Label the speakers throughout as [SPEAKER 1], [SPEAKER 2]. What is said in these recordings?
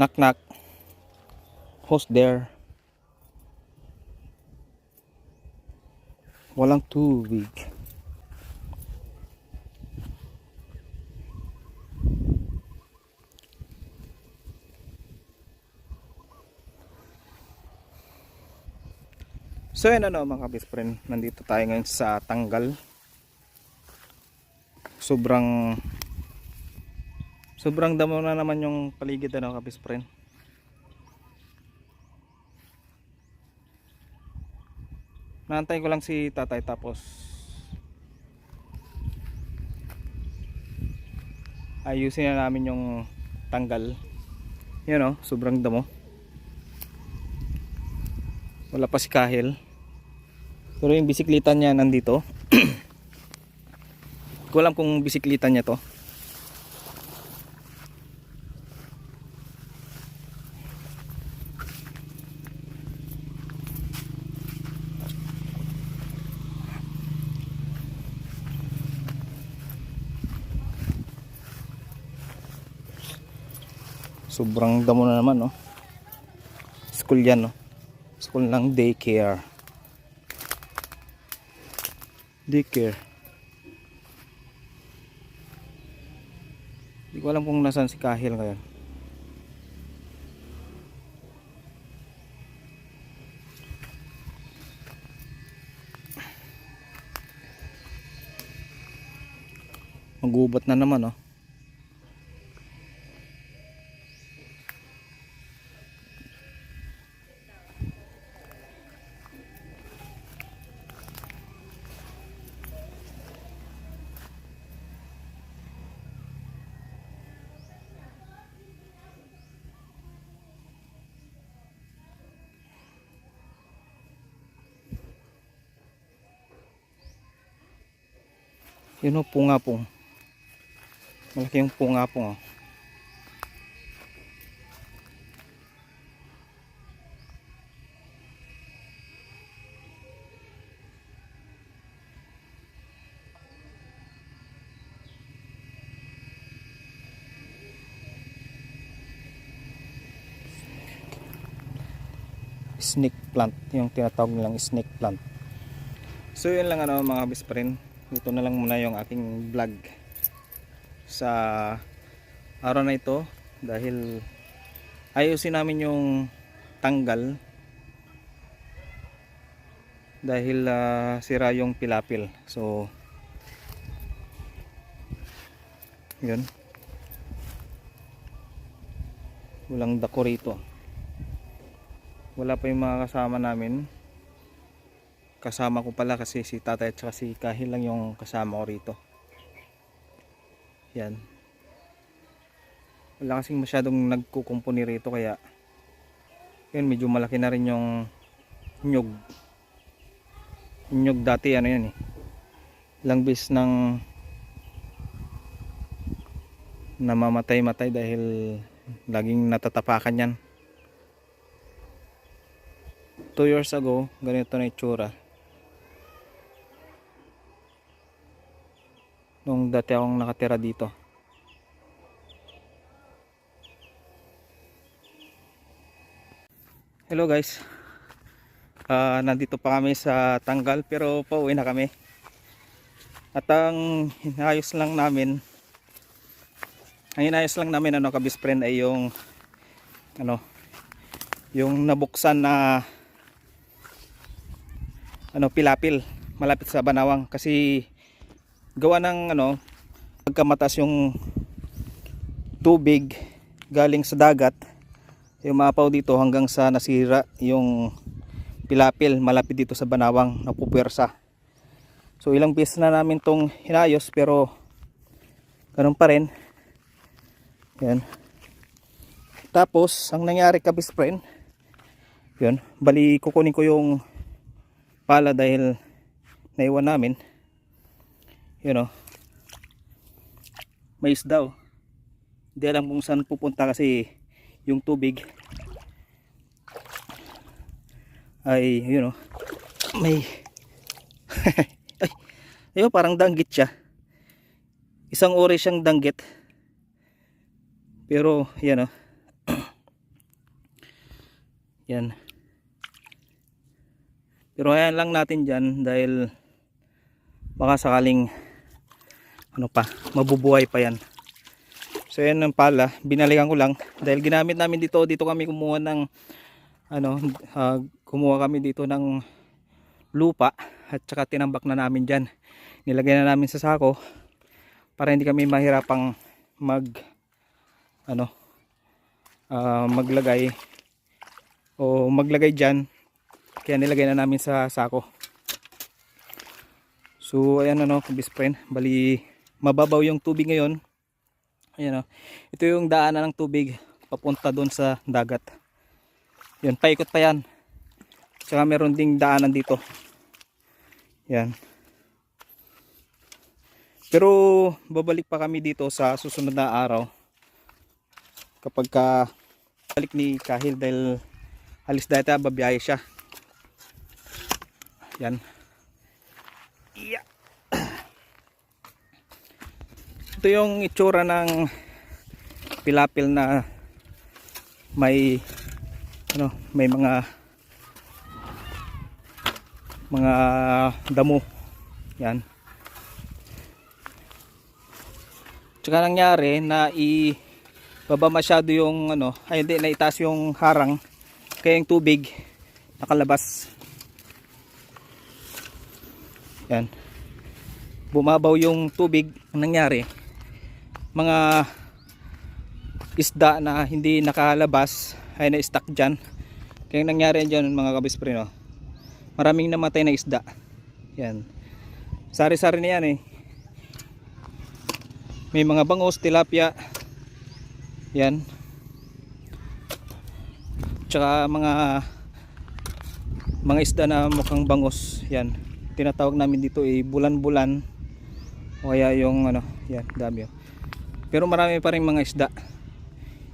[SPEAKER 1] Knock knock. Who's there? Walang tubig. So yun ano mga best friend, nandito tayo ngayon sa Tanggal. Sobrang sobrang damo na naman yung paligid ano ka best friend. Naantay ko lang si tatay tapos ayusin na namin yung tanggal. Yan o, sobrang damo. Wala pa si Kahil. Pero yung bisikleta niya nandito. Ko alam kung bisikleta niya to. Sobrang damo na naman, no? School yan, no? School ng daycare. Daycare. Hindi ko alam kung nasaan si Kahil ngayon. Magubat na naman, oh. Yun o, pungapong. Malaki yung pungapong o. Snake plant, yung tinatawag nilang snake plant. So yun lang ano mga friend dito na lang muna yung aking vlog sa araw na ito dahil ayusin namin yung tanggal dahil ah, sira yung pilapil. So yun. Walang dako rito. Wala pa yung mga kasama namin kasama ko pala kasi si tatay at si Kahil lang yung kasama ko rito. Yan. Wala kasing masyadong nagkukumpuni rito kaya yun medyo malaki na rin yung nyug. Nyug dati ano yan eh. Ilang bis ng namamatay matay dahil laging natatapakan yan. 2 years ago ganito na itsura nung dati akong nakatira dito. Hello guys. Ah, nandito pa kami sa Tanggal pero pauwi na kami. At ang hinayos lang namin ang hinayos lang namin ano kabis friend ay yung ano yung nabuksan na ano pilapil malapit sa Banawang kasi gawa ng ano pagkamatas yung tubig galing sa dagat yung mapaw dito hanggang sa nasira yung pilapil malapit dito sa banawang napupwersa so ilang beses na namin tong hinayos pero ganun pa rin. Yan. Tapos ang nangyari ka best friend yun bali kukunin ko yung pala dahil naiwan namin you know may isda oh. hindi alam kung saan pupunta kasi yung tubig ay you know may ay ayun parang danggit siya isang ori siyang danggit Pero yan oh. yan. Pero ayan lang natin dyan dahil baka sakaling ano pa, mabubuhay pa yan. So yan ang pala, binalikan ko lang. Dahil ginamit namin dito, dito kami kumuha ng ano, ah, kumuha kami dito ng lupa at saka tinambak na namin dyan. Nilagay na namin sa sako para hindi kami mahirapang mag ano ah, maglagay o maglagay dyan. Kaya nilagay na namin sa sako. So ayan ano best friend. Bali mababaw yung tubig ngayon. Ayan o ito yung daanan ng tubig papunta doon sa dagat. Yun paikot pa yan. Tsaka meron ding daanan dito. Yan pero babalik pa kami dito sa susunod na araw. Kapag ka balik ni Kahil dahil alis data babiyahe siya. Yan yeah. Ito yung itsura ng pilapil na may ano may mga mga damo. Yan. Tsaka nangyari na i baba masyado yung ano ay hindi naitaas yung harang. Kaya yung tubig nakalabas. Yan. Bumabaw yung tubig. Ang nangyari mga isda na hindi nakalabas ay na-stuck dyan. Kaya ang nangyari dyan mga kabispre no? Maraming namatay na isda. Yan. Sari-sari na yan eh. May mga bangos, tilapia. Yan. Tsaka mga mga isda na mukhang bangos yan. Tinatawag namin dito ay bulan-bulan. O kaya yung ano yan dami oh. Pero marami pa rin mga isda.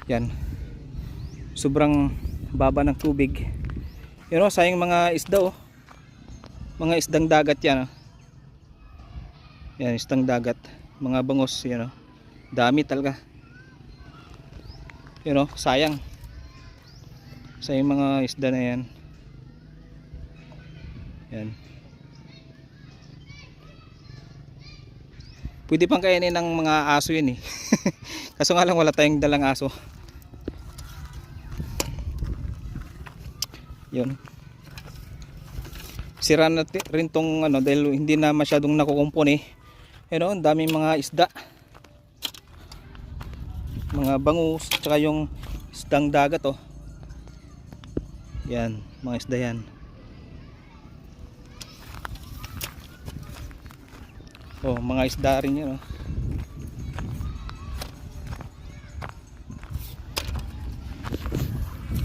[SPEAKER 1] Yan. Sobrang baba ng tubig. Yun o sayang mga isda oh. Mga isdang dagat yan oh. yan isdang dagat. Mga bangos yan oh. dami talaga. Yun oh sayang. Sayang mga isda na yan. Yan Pwede pang kainin ng mga aso yun eh. Kaso nga lang wala tayong dalang aso. Yun. Sira na rin tong ano dahil hindi na masyadong nakukumpon eh. Pero ang daming mga isda. Mga bangus tsaka yung isdang dagat oh. Yan, mga isda yan. Oh, mga isda rin yan oh.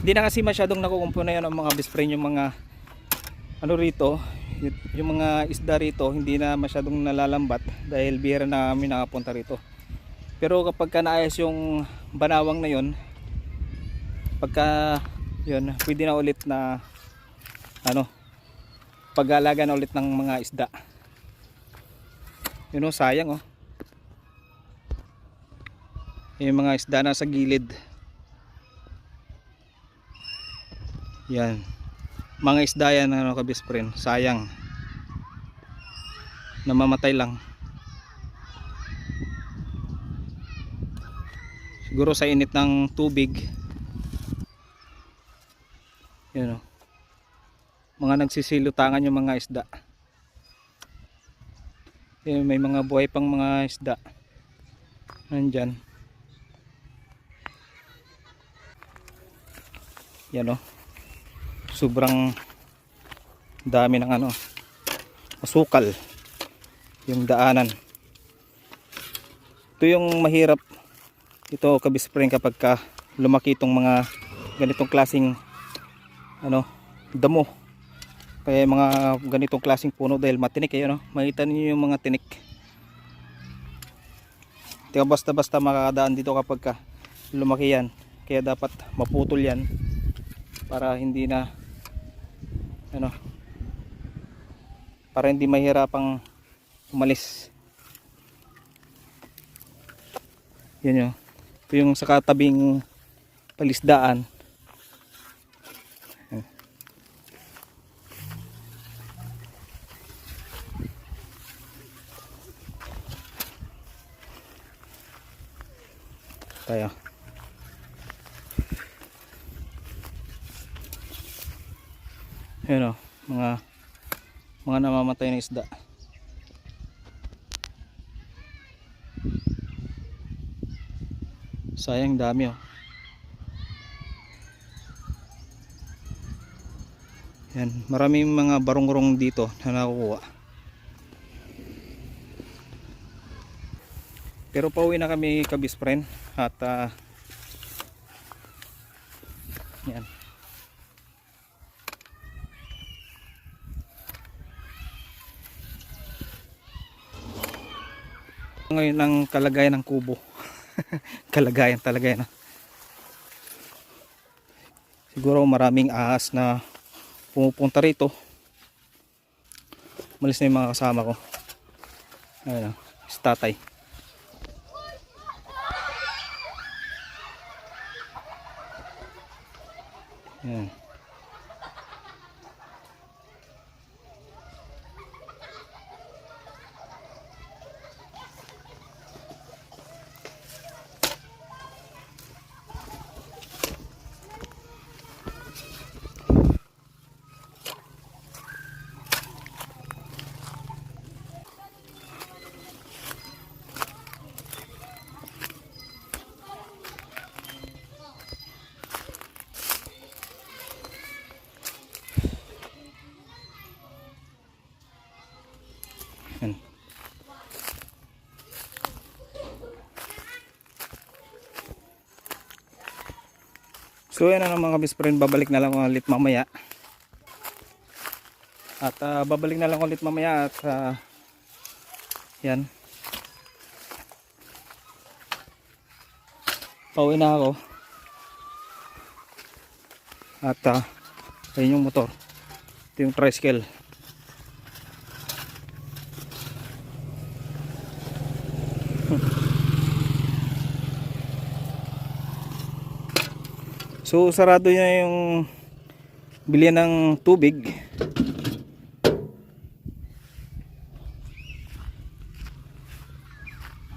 [SPEAKER 1] Hindi na kasi masyadong nakukumpuna yan ang mga best friend yung mga ano rito, yung mga isda rito hindi na masyadong nalalambat dahil bihira na kami nakapunta rito. Pero kapag ka naayos yung banawang na yon, pagka yun, pwede na ulit na ano, pag-alaga na ulit ng mga isda. Yun oh, sayang oh. Yung mga isda na sa gilid. Yan. Mga isda yan ano ka. Sayang. Namamatay lang. Siguro sa init ng tubig. Yan oh. Mga nagsisilutangan yung mga isda. Yan, may mga buhay pang mga isda. Nandyan. Yan o. Sobrang dami ng ano. Masukal. Yung daanan. Ito yung mahirap. Ito kabispring kapag ka lumaki itong mga ganitong klasing ano, damo kaya mga ganitong klaseng puno dahil matinik kayo no makita niyo yung mga tinik. Kaya basta basta makakadaan dito kapag ka lumaki yan. Kaya dapat maputol yan para hindi na ano para hindi mahirapang umalis. Yun yun. Ito yung sa katabing palisdaan. Tayo. Ayan o, mga mga namamatay na isda. Sayang dami oh. Yan, maraming mga barong-barong dito na nakukuha. Pero pauwi na kami kabis friend at ah, yan. Ngayon ang kalagayan ng kubo. kalagayan talaga yan. ah. Siguro maraming ahas na pumupunta rito. Malis na yung mga kasama ko. Ayun, ah, si tatay. Yan. So yan na mga best friend, babalik na lang ulit mamaya. At ah, babalik na lang ulit mamaya at ah, yan. Pauwi na ako. At ah, ayun yung motor. Ito yung tricycle. So sarado niya yung bilihan ng tubig.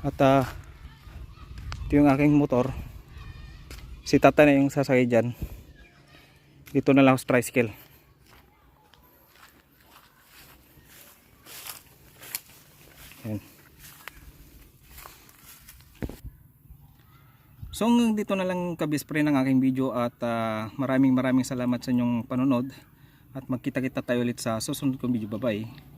[SPEAKER 1] At ah, ito yung aking motor. Si tata na yung sasakay dyan. Dito na lang ako tricycle. So dito na lang kabispre ng aking video at ah, maraming maraming salamat sa inyong panonood at magkita-kita tayo ulit sa susunod kong video. Bye bye.